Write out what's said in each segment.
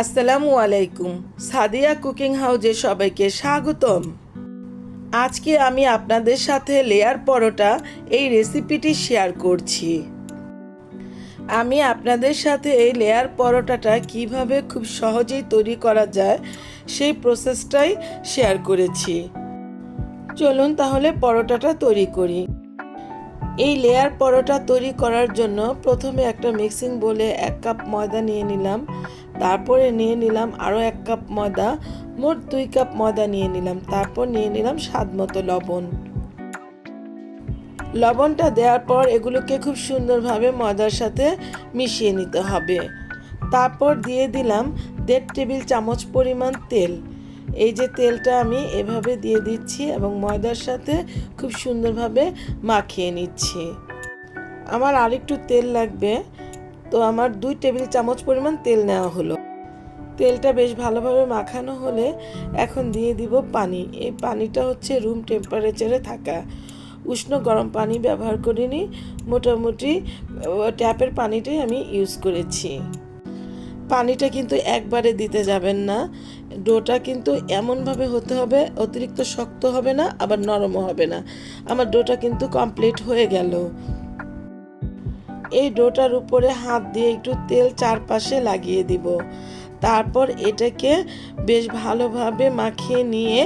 আসসালামু আলাইকুম। সাদিয়া কুকিং হাউজে সবাইকে স্বাগতম। আজকে আমি আপনাদের সাথে লেয়ার পরোটা এই রেসিপিটি শেয়ার করছি। আমি আপনাদের সাথে এই লেয়ার পরোটাটা কীভাবে খুব সহজেই তৈরি করা যায় সেই প্রসেসটাই শেয়ার করেছি। চলুন তাহলে পরোটাটা তৈরি করি। এই লেয়ার পরোটা তৈরি করার জন্য প্রথমে একটা মিক্সিং বলে এক কাপ ময়দা নিয়ে নিলাম। তারপরে নিয়ে নিলাম আরও এক কাপ ময়দা, মোট দুই কাপ ময়দা নিয়ে নিলাম, তারপর নিয়ে নিলাম স্বাদ মতো লবণ। লবণটা দেওয়ার পর এগুলোকে খুব সুন্দরভাবে ময়দার সাথে মিশিয়ে নিতে হবে। তারপর দিয়ে দিলাম দেড় টেবিল চামচ পরিমাণ তেল। এই যে তেলটা আমি এভাবে দিয়ে দিচ্ছি এবং ময়দার সাথে খুব সুন্দরভাবে মাখিয়ে নিচ্ছি। আমার আরেকটু তেল লাগবে। তো আমার দুই টেবিল চামচ পরিমাণ তেল নেওয়া হলো। তেলটা বেশ ভালোভাবে মাখানো হলে এখন দিয়ে দিব পানি। এই পানিটা হচ্ছে রুম টেম্পারেচারে থাকা। উষ্ণ গরম পানি ব্যবহার করিনি। মোটামুটি ট্যাপের পানিটাই আমি ইউজ করেছি। পানিটা কিন্তু একবারে দিতে যাবেন না। ডোটা কিন্তু এমনভাবে হতে হবে, অতিরিক্ত শক্ত হবে না, আবার নরমও হবে না। আমার ডোটা কিন্তু কমপ্লিট হয়ে গেল। এই ডোটার উপরে হাত দিয়ে একটু তেল চারপাশে লাগিয়ে দিব। তারপর এটাকে বেশ ভালোভাবে মাখিয়ে নিয়ে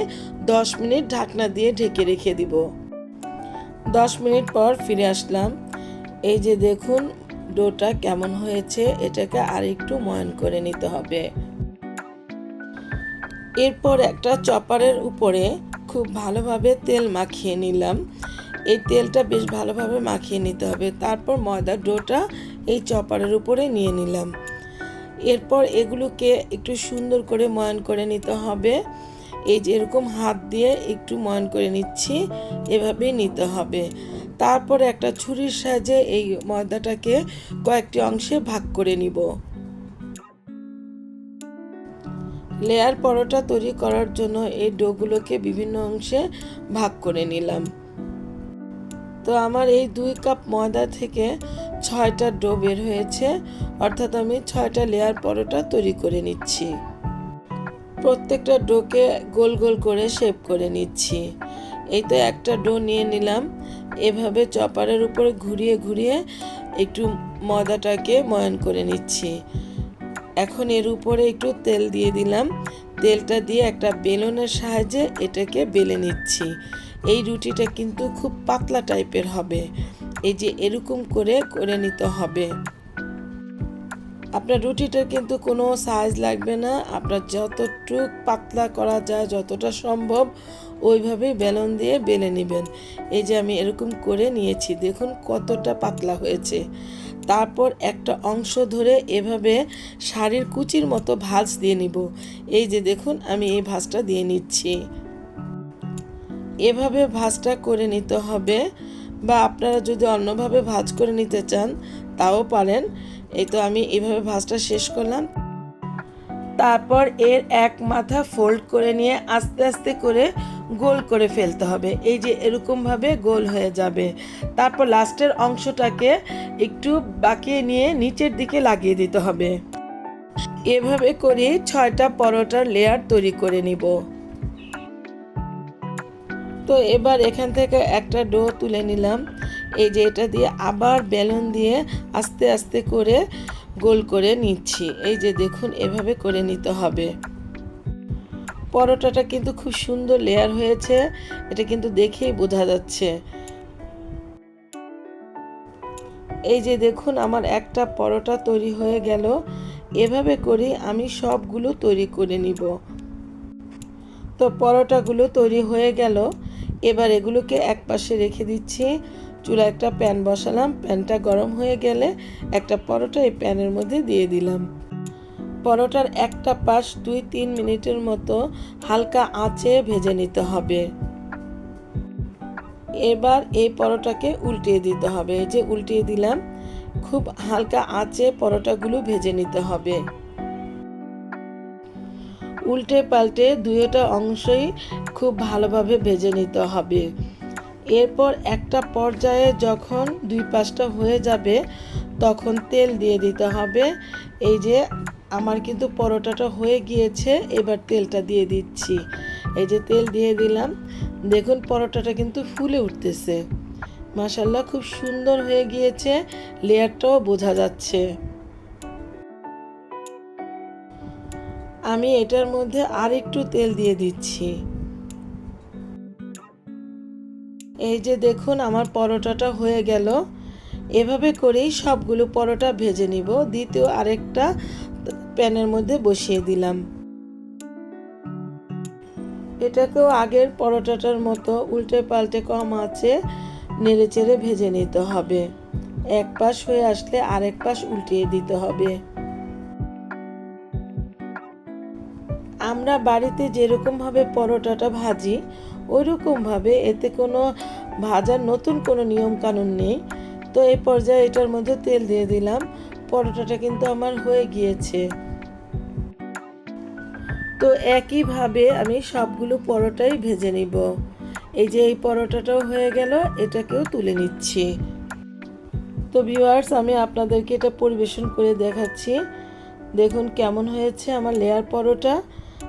দশ মিনিট ঢাকনা দিয়ে ঢেকে রেখে দিব। দশ মিনিট পর ফিরে আসলাম। এই যে দেখুন, ডোটা কেমন হয়েছে, এটাকে আর একটু ময়ন করে নিতে হবে। এরপর একটা চপারের উপরে খুব ভালোভাবে তেল মাখিয়ে নিলাম। এই তেলটা বেশ ভালোভাবে মাখিয়ে নিতে হবে। তারপর ময়দার ডোটা এই চপারের উপরে নিয়ে নিলাম। এরপর এগুলোকে একটু সুন্দর করে ময়ান করে নিতে হবে। এই যে এরকম হাত দিয়ে একটু ময়ান করে নিচ্ছি, এভাবেই নিতে হবে। তারপর একটা ছুরির সাহায্যে এই ময়দাটাকে কয়েকটি অংশে ভাগ করে নিব। লেয়ার পরোটা তৈরি করার জন্য এই ডোগুলোকে বিভিন্ন অংশে ভাগ করে নিলাম। তো আমার এই দুই কাপ ময়দা থেকে ছয়টা ডো বের হয়েছে। অর্থাৎ আমি ছয়টা লেয়ার পরোটা তৈরি করে নিচ্ছি। প্রত্যেকটা ডোকে গোল গোল করে শেপ করে নিচ্ছি। এই তো একটা ডো নিয়ে নিলাম। এভাবে চপারের উপরে ঘুরিয়ে ঘুরিয়ে একটু ময়দাটাকে ময়ন করে নিচ্ছি। এখন এর উপরে একটু তেল দিয়ে দিলাম। তেলটা দিয়ে একটা বেলনের সাহায্যে এটাকে বেলে নিচ্ছি। এই রুটিটা কিন্তু খুব পাতলা টাইপের হবে। এই যে এরকম করে করে নিতে হবে। আপনার রুটিটার কিন্তু কোনো সাইজ লাগবে না। আপনার যতটুক পাতলা করা যায়, যতটা সম্ভব ওইভাবেই বেলন দিয়ে বেলে নেবেন। এই যে আমি এরকম করে নিয়েছি, দেখুন কতটা পাতলা হয়েছে। তারপর একটা অংশ ধরে এভাবে শাড়ির কুচির মতো ভাঁজ দিয়ে নিব। এই যে দেখুন, আমি এই ভাঁজটা দিয়ে নিচ্ছি। এভাবে ভাঁজটা করে নিতে হবে বা আপনারা যদি অন্যভাবে ভাঁজ করে নিতে চান, তাও পারেন। এই তো আমি এভাবে ভাঁজটা শেষ করলাম। তারপর এর এক মাথা ফোল্ড করে নিয়ে আস্তে আস্তে করে গোল করে ফেলতে হবে। এই যে এরকমভাবে গোল হয়ে যাবে। তারপর লাস্টের অংশটাকে একটু বাঁকিয়ে নিয়ে নিচের দিকে লাগিয়ে দিতে হবে। এভাবে করে ছয়টা পরোটার লেয়ার তৈরি করে নিব। তো এবার এখান থেকে একটা ডো তুলে নিলাম। এই যে এটা দিয়ে আবার বেলুন দিয়ে আস্তে আস্তে করে গোল করে নিচ্ছি। এই যে দেখুন, এভাবে করে নিতে হবে। পরোটাটা কিন্তু খুব সুন্দর লেয়ার হয়েছে। এটা কিন্তু দেখেই বোঝা যাচ্ছে। এই যে দেখুন, আমার একটা পরোটা তৈরি হয়ে গেল। এভাবে করে আমি সবগুলো তৈরি করে নিব। তো পরোটাগুলো তৈরি হয়ে গেল। এবার এগুলোকে এক পাশে রেখে দিচ্ছি। চুলা একটা প্যান বসালাম। প্যানটা গরম হয়ে গেলে একটা পরোটা এই প্যানের মধ্যে দিয়ে দিলাম। পরোটার একটা পাশ দুই তিন মিনিটের মতো হালকা আঁচে ভেজে নিতে হবে। এবার এই পরোটাকে উল্টিয়ে দিতে হবে। যে উল্টিয়ে দিলাম, খুব হালকা আঁচে পরোটাগুলো ভেজে নিতে হবে। উল্টে পাল্টে দুইটা অংশই খুব ভালোভাবে ভেজে নিতে হবে। এরপর একটা পর্যায়ে যখন দুই পাশটা হয়ে যাবে, তখন তেল দিয়ে দিতে হবে। এই যে আমার কিন্তু পরোটাটা হয়ে গিয়েছে, এবার তেলটা দিয়ে দিচ্ছি। এই যে তেল দিয়ে দিলাম। দেখুন পরোটাটা কিন্তু ফুলে উঠতেছে। মাসাল্লাহ খুব সুন্দর হয়ে গিয়েছে। লেয়ারটাও বোঝা যাচ্ছে। আমি এটার মধ্যে আর একটু তেল দিয়ে দিচ্ছি। এই যে দেখুন, আমার পরোটাটা হয়ে গেল। এভাবে করেই সবগুলো পরোটা ভেজে নিব। দ্বিতীয় আরেকটা প্যানের মধ্যে বসিয়ে দিলাম। এটাকেও আগের পরোটাটার মতো উল্টে পাল্টে কম আছে নেড়ে চেড়ে ভেজে নিতে হবে। এক পাশ হয়ে আসলে আরেক পাশ উল্টিয়ে দিতে হবে। আমরা বাড়িতে যেরকমভাবে পরোটাটা ভাজি ওই রকমভাবে এতে কোনো ভাজার নতুন কোনো নিয়ম কানুন নেই। তো এই পর্যায়ে এটার মধ্যে তেল দিয়ে দিলাম। পরোটাটা কিন্তু আমার হয়ে গিয়েছে। তো একইভাবে আমি সবগুলো পরোটাই ভেজে নিব। এই যে এই পরোটাটাও হয়ে গেল, এটাকেও তুলে নিচ্ছি। তো ভিউয়ার্স, আমি আপনাদেরকে এটা পরিবেশন করে দেখাচ্ছি। দেখুন কেমন হয়েছে আমার লেয়ার পরোটা।